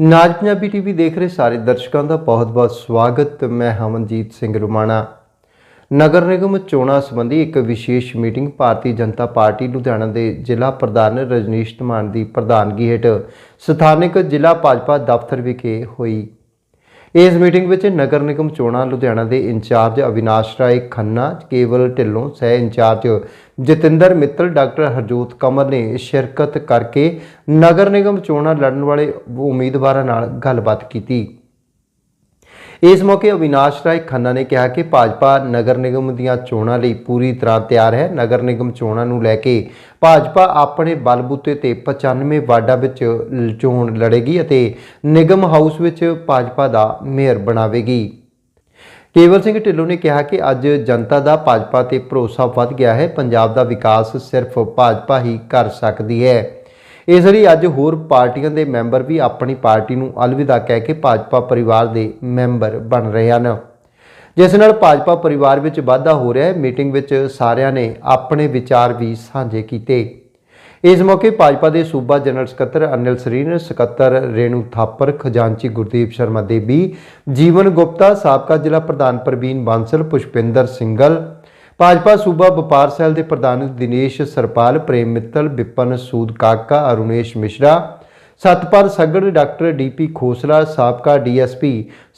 ਨਾਜ Punjabi TV ਦੇਖ ਰਹੇ ਸਾਰੇ ਦਰਸ਼ਕਾਂ ਦਾ ਬਹੁਤ-ਬਹੁਤ ਸਵਾਗਤ। ਮੈਂ ਹਮਨਜੀਤ ਸਿੰਘ ਰੁਮਾਣਾ। ਨਗਰ ਨਿਗਮ ਚੋਣਾਂ ਸੰਬੰਧੀ ਇੱਕ ਵਿਸ਼ੇਸ਼ ਮੀਟਿੰਗ ਭਾਰਤੀ ਜਨਤਾ ਪਾਰਟੀ ਲੁਧਿਆਣਾ ਦੇ ਜ਼ਿਲ੍ਹਾ ਪ੍ਰਧਾਨ ਰਜਨੀਸ਼ ਧਮਾਨ ਦੀ ਪ੍ਰਧਾਨਗੀ ਹੇਠ ਸਥਾਨਕ ਜ਼ਿਲ੍ਹਾ ਭਾਜਪਾ ਦਫ਼ਤਰ ਵਿਖੇ ਹੋਈ। ਇਸ ਮੀਟਿੰਗ ਵਿੱਚ ਨਗਰ ਨਿਗਮ ਚੋਣਾਂ, ਲੁਧਿਆਣਾ ਦੇ ਇੰਚਾਰਜ ਅਵਿਨਾਸ਼ ਰਾਏ ਖੰਨਾ, ਕੇਵਲ ਢਿੱਲੋਂ ਸਹਿ in charge Jatinder Mittal, doctor Harjot Kamar ਨੇ ਸ਼ਿਰਕਤ ਕਰਕੇ ਨਗਰ ਨਿਗਮ ਚੋਣਾਂ ਲੜਨ ਵਾਲੇ ਉਮੀਦਵਾਰਾਂ ਨਾਲ ਗੱਲਬਾਤ ਕੀਤੀ। ਇਸ ਮੌਕੇ ਅਵਿਨਾਸ਼ ਰਾਏ ਖੰਨਾ ਨੇ ਕਿਹਾ ਕਿ ਭਾਜਪਾ ਨਗਰ ਨਿਗਮ ਦੀਆਂ ਚੋਣਾਂ ਲਈ ਪੂਰੀ ਤਰ੍ਹਾਂ ਤਿਆਰ ਹੈ। ਨਗਰ ਨਿਗਮ ਚੋਣਾਂ ਨੂੰ ਲੈ ਕੇ ਭਾਜਪਾ ਆਪਣੇ ਬਲਬੂਤੇ ਤੇ 95 ਵਾਰਡਾਂ ਵਿੱਚ ਚੋਣ ਲੜੇਗੀ ਅਤੇ ਨਿਗਮ ਹਾਊਸ ਵਿੱਚ ਭਾਜਪਾ ਦਾ ਮੇਅਰ ਬਣਾਵੇਗੀ। ਕੇਵਲ ਸਿੰਘ ਢਿੱਲੋਂ ਨੇ ਕਿਹਾ ਕਿ ਅੱਜ ਜਨਤਾ ਦਾ ਭਾਜਪਾ ਤੇ ਭਰੋਸਾ ਵੱਧ ਗਿਆ ਹੈ। ਪੰਜਾਬ ਦਾ ਵਿਕਾਸ ਸਿਰਫ ਭਾਜਪਾ ਹੀ ਕਰ ਸਕਦੀ ਹੈ। ਇਸ ਲਈ ਅੱਜ ਹੋਰ ਪਾਰਟੀਆਂ ਦੇ ਮੈਂਬਰ ਵੀ ਆਪਣੀ ਪਾਰਟੀ ਨੂੰ ਅਲਵਿਦਾ ਕਹਿ ਕੇ ਭਾਜਪਾ ਪਰਿਵਾਰ ਦੇ ਮੈਂਬਰ ਬਣ ਰਹੇ ਹਨ। ਜਿਸ ਨਾਲ ਭਾਜਪਾ ਪਰਿਵਾਰ ਵਿੱਚ ਵਾਧਾ ਹੋ ਰਿਹਾ ਹੈ, ਮੀਟਿੰਗ ਵਿੱਚ ਸਾਰਿਆਂ ਨੇ ਆਪਣੇ ਵਿਚਾਰ ਵੀ ਸਾਂਝੇ ਕੀਤੇ। ਇਸ ਮੌਕੇ ਭਾਜਪਾ ਦੇ ਸੂਬਾ ਜਨਰਲ ਸਕੱਤਰ ਅਨਿਲ ਸਰੀਨ, ਸਕੱਤਰ ਰੇਣੂ ਥਾਪਰ, ਖਜ਼ਾਨਚੀ ਗੁਰਦੀਪ ਸ਼ਰਮਾ ਦੇਵੀ ਜੀਵਨ ਗੁਪਤਾ, ਸਾਬਕਾ ਜ਼ਿਲ੍ਹਾ ਪ੍ਰਧਾਨ ਪ੍ਰਵੀਨ ਬਾਂਸਲ, ਪੁਸ਼ਪਿੰਦਰ ਸਿੰਗਲ ਭਾਜਪਾ ਸੂਬਾ ਵਪਾਰ ਸੈੱਲ ਦੇ ਪ੍ਰਧਾਨ ਦਿਨੇਸ਼ ਸਰਪਾਲ, ਪ੍ਰੇਮ ਮਿੱਤਲ ਵਿਪਨ ਸੂਦ ਕਾਕਾ, ਅਰੁਣੇਸ਼ ਮਿਸ਼ਰਾ, ਸਤਪਾਲ ਸੱਗੜ, ਡਾਕਟਰ ਡੀਪੀ ਖੋਸਲਾ, ਸਾਬਕਾ ਡੀਐਸਪੀ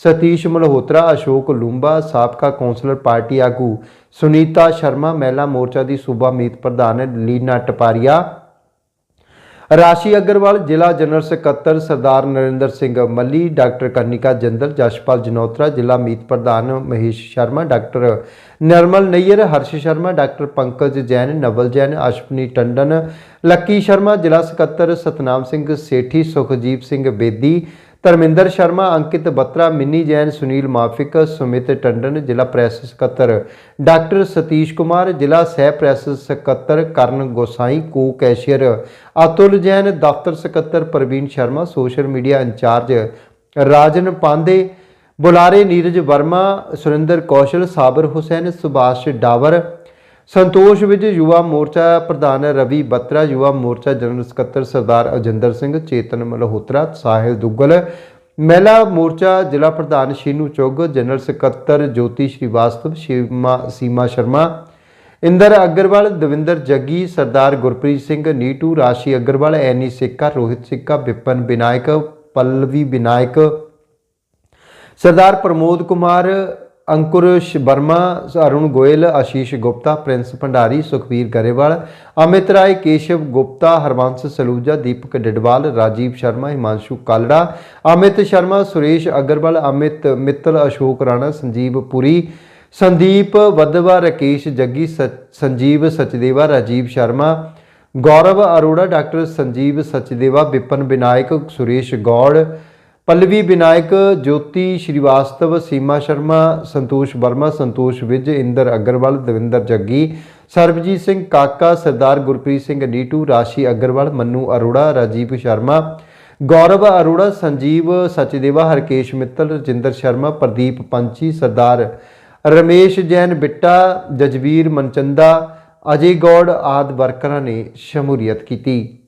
ਸਤੀਸ਼ ਮਲਹੋਤਰਾ, ਅਸ਼ੋਕ ਲੂੰਬਾ, ਸਾਬਕਾ ਕੌਂਸਲਰ ਪਾਰਟੀ ਆਗੂ ਸੁਨੀਤਾ ਸ਼ਰਮਾ, ਮਹਿਲਾ ਮੋਰਚਾ ਦੀ ਸੂਬਾ ਮੀਤ ਪ੍ਰਧਾਨ ਲੀਨਾ ਟਪਾਰੀਆ ਰਾਸ਼ੀ ਅਗਰਵਾਲ, ਜ਼ਿਲ੍ਹਾ ਜਨਰਲ ਸਕੱਤਰ ਸਰਦਾਰ ਨਰਿੰਦਰ ਸਿੰਘ ਮੱਲੀ, ਡਾਕਟਰ ਕਰਨਿਕਾ ਜੰਦਲ, ਜਸ਼ਪਾਲ ਜਨੋਤਰਾ, ਜ਼ਿਲ੍ਹਾ ਮੀਤ ਪ੍ਰਧਾਨ ਮਹੇਸ਼ ਸ਼ਰਮਾ, ਡਾਕਟਰ ਨਰਮਲ ਨਈਅਰ, ਹਰਸ਼ ਸ਼ਰਮਾ, ਡਾਕਟਰ ਪੰਕਜ ਜੈਨ, ਨਵਲ ਜੈਨ ਅਸ਼ਪਨੀ ਟੰਡਨ, ਲੱਕੀ ਸ਼ਰਮਾ, ਜ਼ਿਲ੍ਹਾ ਸਕੱਤਰ ਸਤਨਾਮ ਸਿੰਘ ਸੇਠੀ, ਸੁਖਜੀਤ ਸਿੰਘ ਬੇਦੀ ਧਰਮਿੰਦਰ ਸ਼ਰਮਾ, ਅੰਕਿਤ ਬੱਤਰਾ, ਮਿੰਨੀ ਜੈਨ, ਸੁਨੀਲ ਮਾਫਿਕ, ਸੁਮਿਤ ਟੰਡਨ, ਜ਼ਿਲ੍ਹਾ ਪ੍ਰੈਸ ਸਕੱਤਰ। ਡਾਕਟਰ ਸਤੀਸ਼ ਕੁਮਾਰ, ਜ਼ਿਲ੍ਹਾ ਸਹਿ ਪ੍ਰੈਸ ਸਕੱਤਰ ਕਰਨ ਗੋਸਾਈ, ਕੋ ਕੈਸ਼ੀਅਰ। ਅਤੁਲ ਜੈਨ, ਦਫ਼ਤਰ ਸਕੱਤਰ Parveen Sharma, social media in charge. Rajan Pandey ਬੁਲਾਰੇ ਨੀਰਜ ਵਰਮਾ, ਸੁਰਿੰਦਰ ਕੌਸ਼ਲ, ਸਾਬਰ ਹੁਸੈਨ, ਸੁਭਾਸ਼ ਡਾਵਰ। ਸੰਤੋਸ਼ ਵਿੱਚ ਯੁਵਾ ਮੋਰਚਾ ਪ੍ਰਧਾਨ ਰਵੀ ਬੱਤਰਾ, ਯੁਵਾ ਮੋਰਚਾ ਜਨਰਲ ਸਕੱਤਰ ਸਰਦਾਰ ਅਜਿੰਦਰ ਸਿੰਘ, ਚੇਤਨ ਮਲਹੋਤਰਾ, ਸਾਹਿਲ ਦੁੱਗਲ, ਮਹਿਲਾ ਮੋਰਚਾ ਜ਼ਿਲ੍ਹਾ ਪ੍ਰਧਾਨ ਸ਼ੀਨੂ ਚੁੱਗ, ਜਨਰਲ ਸਕੱਤਰ ਜੋਤੀ ਸ਼੍ਰੀਵਾਸਤਵ, ਸ਼ੀਮਾ ਸੀਮਾ ਸ਼ਰਮਾ, ਇੰਦਰ ਅਗਰਵਾਲ, ਦਵਿੰਦਰ ਜੱਗੀ, ਸਰਦਾਰ ਗੁਰਪ੍ਰੀਤ ਸਿੰਘ, ਨੀਟੂ, ਰਾਸ਼ੀ ਅਗਰਵਾਲ, ਐਨੀ ਸਿੱਕਾ ਰੋਹਿਤ ਸਿੱਕਾ ਵਿਪਨ ਵਿਨਾਇਕ, ਪੱਲਵੀ ਵਿਨਾਇਕ, ਸਰਦਾਰ ਪ੍ਰਮੋਦ ਕੁਮਾਰ ਅੰਕੁਰ ਸ਼- ਵਰਮਾ, ਅਰੁਣ ਗੋਇਲ, ਆਸ਼ੀਸ਼ ਗੁਪਤਾ, ਪ੍ਰਿੰਸ ਭੰਡਾਰੀ, ਸੁਖਵੀਰ ਗਰੇਵਾਲ, ਅਮਿਤ ਰਾਏ, ਕੇਸ਼ਵ ਗੁਪਤਾ, ਹਰਵੰਸ ਸਲੂਜਾ, ਦੀਪਕ ਡਿਡਵਾਲ, ਰਾਜੀਵ ਸ਼ਰਮਾ, ਹਿਮਾਂਸ਼ੂ ਕਾਲੜਾ, ਅਮਿਤ ਸ਼ਰਮਾ, ਸੁਰੇਸ਼ ਅਗਰਵਾਲ, ਅਮਿਤ ਮਿੱਤਲ, ਅਸ਼ੋਕ ਰਾਣਾ, ਸੰਜੀਵ ਪੁਰੀ, ਸੰਦੀਪ ਵਧਵਾ, ਰਕੇਸ਼ ਜੱਗੀ, ਸ- ਸੰਜੀਵ ਸਚਦੇਵਾ, ਰਾਜੀਵ ਸ਼ਰਮਾ, ਗੌਰਵ ਅਰੋੜਾ, ਡਾਕਟਰ ਸੰਜੀਵ ਸਚਦੇਵਾ ਵਿਪਨ ਵਿਨਾਇਕ ਸੁਰੇਸ਼ ਗੌੜ ਪੱਲਵੀ ਵਿਨਾਇਕ, ਜੋਤੀ ਸ਼੍ਰੀਵਾਸਤਵ, ਸੀਮਾ ਸ਼ਰਮਾ, ਸੰਤੋਸ਼ ਵਰਮਾ, ਸੰਤੋਸ਼ ਵਿਜ, ਇੰਦਰ ਅਗਰਵਾਲ, ਦਵਿੰਦਰ ਜੱਗੀ, ਸਰਬਜੀਤ ਸਿੰਘ ਕਾਕਾ, ਸਰਦਾਰ ਗੁਰਪ੍ਰੀਤ ਸਿੰਘ ਨੀਟੂ, ਰਾਸ਼ੀ ਅਗਰਵਾਲ, ਮੰਨੂ ਅਰੋੜਾ, ਰਾਜੀਵ ਸ਼ਰਮਾ, ਗੌਰਵ ਅਰੋੜਾ, ਸੰਜੀਵ ਸਚਦੇਵਾ, ਹਰਕੇਸ਼ ਮਿੱਤਲ, ਰਜਿੰਦਰ ਸ਼ਰਮਾ, ਪ੍ਰਦੀਪ ਪੰਚੀ, ਸਰਦਾਰ ਰਮੇਸ਼ ਜੈਨ ਬਿੱਟਾ, ਜਜਵੀਰ ਮਨਚੰਦਾ, ਅਜੇ ਗੌੜ ਆਦ ਵਰਕਰਾਂ ਨੇ ਸ਼ਮੂਲੀਅਤ ਕੀਤੀ।